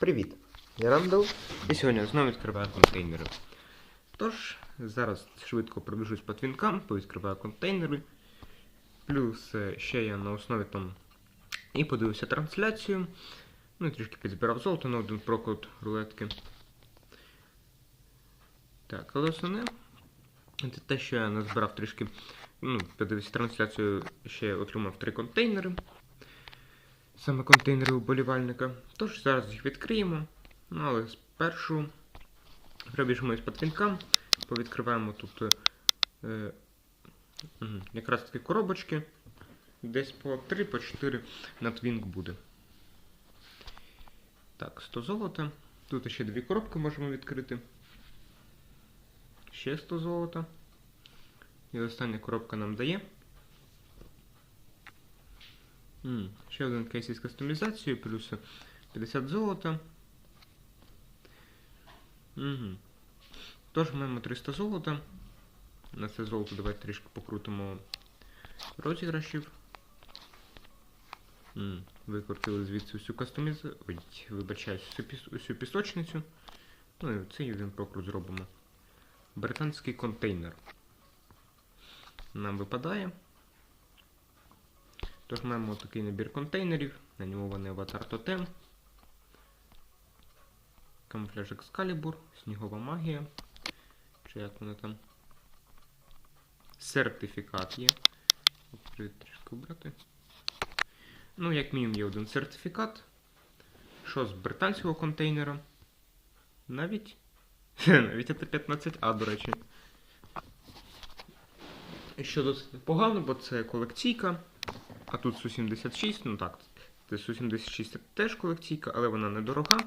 Привіт! Я Рандall, і сьогодні знову відкриваю контейнери. Тож, зараз швидко пробіжусь по твінкам, повідкриваю контейнери. Плюс е, ще я на основі там і подивився трансляцію. Ну і трішки підзбирав золото на один прокрут рулетки. Так, але основне. Це те, що я назбирав трішки. Ну, подивився трансляцію, ще отримав три контейнери. Саме контейнери уболівальника. Тож зараз їх відкриємо. Ну, але спершу пробіжимось по твінкам, повідкриваємо тут е, якраз такі коробочки. Десь по 3, по 4 на твінк буде. Так, 100 золота. Тут ще дві коробки можемо відкрити. Ще 100 золота. І остання коробка нам дає. М, Ще один кейс із кастомізацією, плюс 50 золота. Угу. Тож маємо 300 золота. На це золото давайте трішки покрутимо розіграшів. Викрутили звідси всю кастомізацію. Ой, вибачаюсь, всю, піс... всю пісочницю. Ну і цей один прокрут зробимо. Британський контейнер. Нам випадає. Тож маємо такий набір контейнерів, анімований аватар Тотем, камуфляж Екскалібур, снігова магія. Чи як воно там? Сертифікат є. От, Трішки обрати. Ну, як мінімум є один сертифікат. Що з британського контейнера? Навіть. Навіть це 15А, до речі. Що досить непогано, бо це колекційка. А тут Су-76, ну так, це Су-76 теж колекційка, але вона недорога,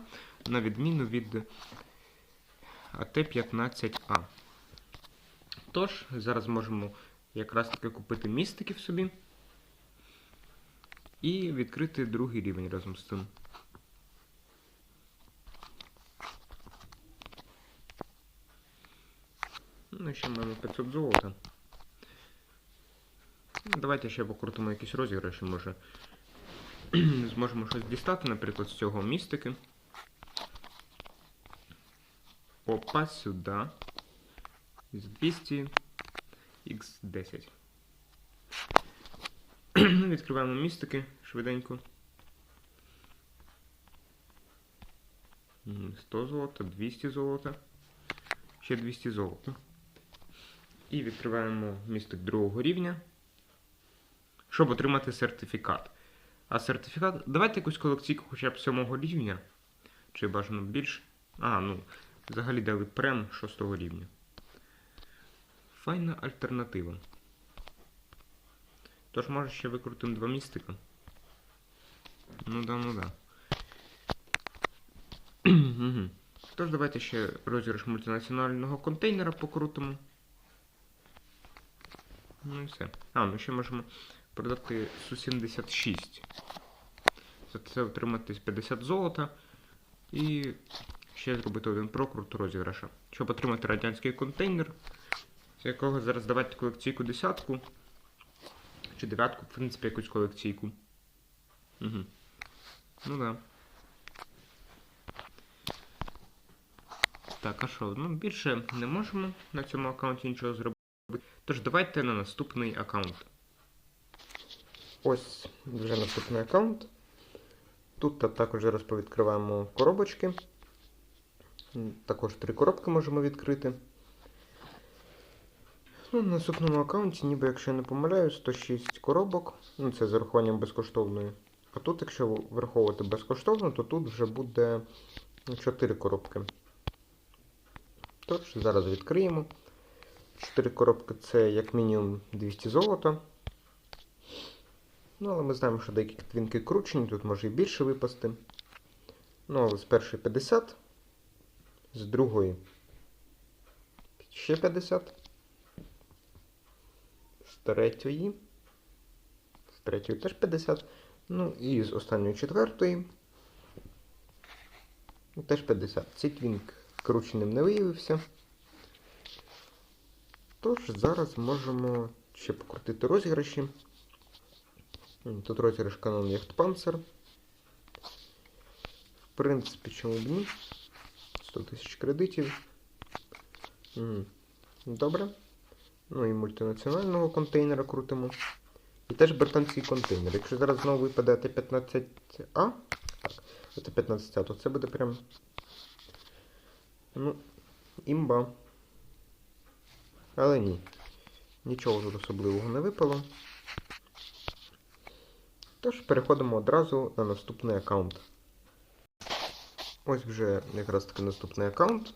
на відміну від АТ-15А. Тож, зараз можемо якраз таки купити містиків собі і відкрити другий рівень разом з цим. Ну, ще маємо 500 золота. Давайте ще покрутимо якісь розіграші, може. Зможемо щось дістати, наприклад, з цього містики. Опа, сюди. З 200 X10. Відкриваємо містики швиденько. 100 золота, 200 золота. Ще 200 золота. І відкриваємо містик другого рівня щоб отримати сертифікат. А сертифікат. Давайте якусь колекційку хоча б 7 рівня. Чи бажано більше. А, ну, взагалі дали прем 6 рівня. Файна альтернатива. Тож, може, ще викрутимо два містика. Ну да, ну да. Тож, давайте ще розіграш мультинаціонального контейнера покрутимо. Ну і все. А, ми ще можемо продати Су-76. За це отримати 50 золота і ще зробити один прокрут розіграша. Щоб отримати радянський контейнер, з якого зараз давати колекційку десятку. Чи дев'ятку, в принципі, якусь колекційку. Угу. Ну да. Так, а що? Ну, більше не можемо на цьому аккаунті нічого зробити. Тож давайте на наступний аккаунт. Ось вже наступний аккаунт. Тут також зараз повідкриваємо коробочки. Також три коробки можемо відкрити. Ну, На наступному аккаунті, ніби якщо я не помиляю, 106 коробок. Ну, Це з урахуванням безкоштовної. А тут, якщо враховувати безкоштовно, то тут вже буде 4 коробки. Тож, зараз відкриємо. 4 коробки це як мінімум 200 золота. Ну, але ми знаємо, що деякі твінки кручені, тут може і більше випасти. Ну, але з першої 50, з другої ще 50, з третьої, з третьої теж 50. Ну і з останньої четвертої теж 50. Цей твінк крученим не виявився. Тож, зараз можемо ще покрутити розіграші. Тут розіграш канон Яхтпанцер. принципі, чому б ні? 100 тисяч кредитів. Добре. Ну і мультинаціонального контейнера крутимо. І теж британський контейнер. Якщо зараз знову випаде Т-15А, так, Т-15А, то це буде прям. Ну, імба. Але ні. Нічого тут особливого не випало. Тож переходимо одразу на наступний аккаунт. Ось вже якраз таки наступний аккаунт.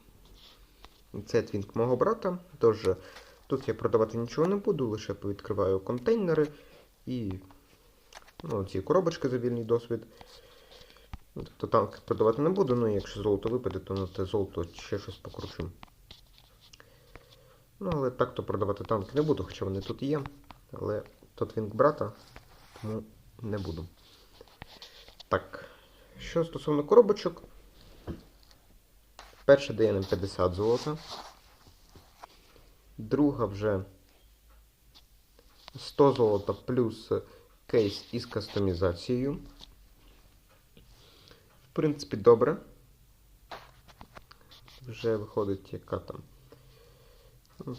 Це твінк мого брата. Тож тут я продавати нічого не буду, лише повідкриваю контейнери і ну, ці коробочки за вільний досвід. Ну, Тобто танк продавати не буду, ну якщо золото випаде, то на те золото ще щось покручу. Ну, але так то продавати танки не буду, хоча вони тут є. Але то твінк брата, тому не буду. Так. Що стосовно коробочок. Перша дає нам 50 золота. Друга вже 100 золота плюс кейс із кастомізацією. В принципі, добре. Вже виходить яка там. Ну,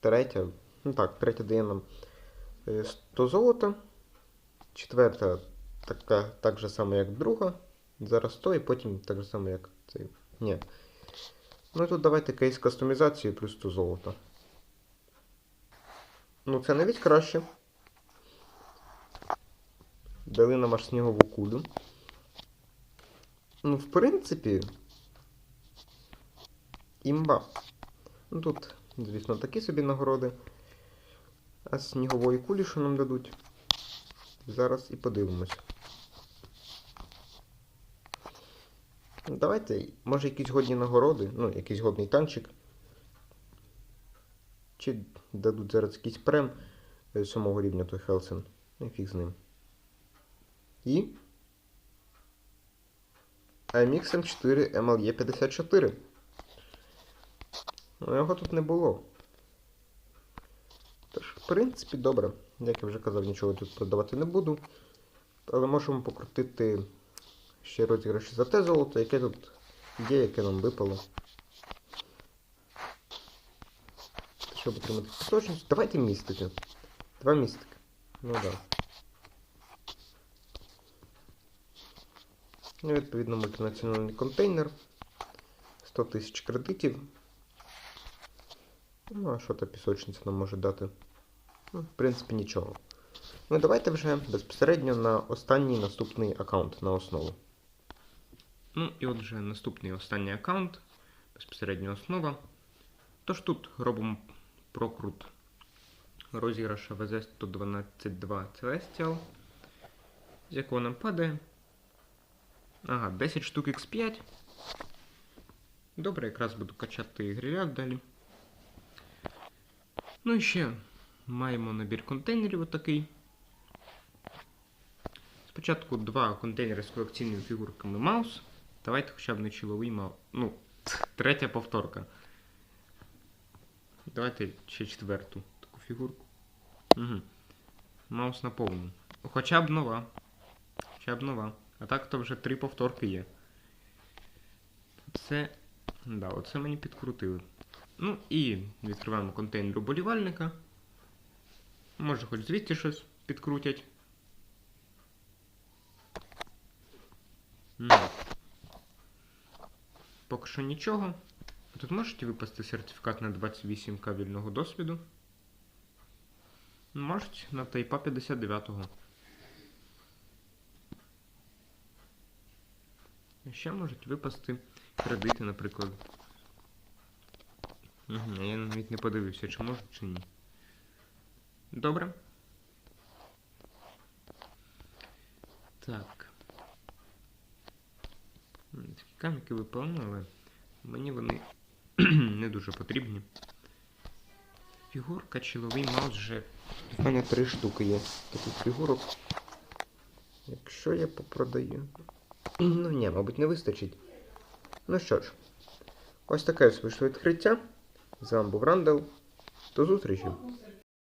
Третя. Ну так, третя дає нам е, 100 золота. Четверта така, так же само, як друга. Зараз 100 і потім так же само, як цей. Ні. Ну тут давайте кейс кастомізації плюс 100 золота. Ну, це навіть краще. Дали нам аж снігову кулю. Ну, в принципі. Імба. Ну тут, звісно, такі собі нагороди. А снігової кулі, що нам дадуть? Зараз і подивимось. Давайте, може, якісь годні нагороди, ну, якийсь годний танчик. Чи дадуть зараз якийсь прем е, рівня той Хелсен. Ну, фіг з ним. І. AMX M4 MLE 54. Ну, його тут не було. Тож, в принципі, добре. Як я вже казав, нічого тут продавати не буду. Але можемо покрутити ще розіграші за те золото, яке тут є, яке нам випало. Щоб отримати точність. Давайте містики. Два містики. Ну так. Да. Ну, відповідно, мультинаціональний контейнер. 100 тисяч кредитів. Ну, а що та пісочниця нам може дати? Ну, в принципі, нічого. Ну, давайте вже безпосередньо на останній наступний аккаунт на основу. Ну, і от вже наступний останній аккаунт, безпосередньо основа. Тож тут робимо прокрут розіграша VZ-112-2 Celestial, з якого нам падає. Ага, 10 штук X5. Добре, якраз буду качати гріляк далі. Ну і ще маємо набір контейнерів отакий. Спочатку два контейнери з колекційними фігурками маус. Давайте хоча б не чоловий маус. Ну, третя повторка. Давайте ще четверту таку фігурку. Угу. Маус наповнений. Хоча б нова. Хоча б нова. А так то вже три повторки є. Це. Да, оце мені підкрутили. Ну і відкриваємо контейнер уболівальника. Може хоч звідти щось підкрутять. Ну. Поки що нічого. Тут можете випасти сертифікат на 28 кабельного досвіду. Можуть на тайпа 59-го. Ще можуть випасти кредити, наприклад. Угу, я навіть не подивився, чи можуть, чи ні. Добре. Так. Такі каміки випали, але мені вони не дуже потрібні. Фігурка, чоловий маус вже. У мене три штуки є таких фігурок. Якщо я попродаю. Ну ні, мабуть, не вистачить. Ну що ж, ось таке ось вийшло відкриття. З вами був Рандал. До зустрічі!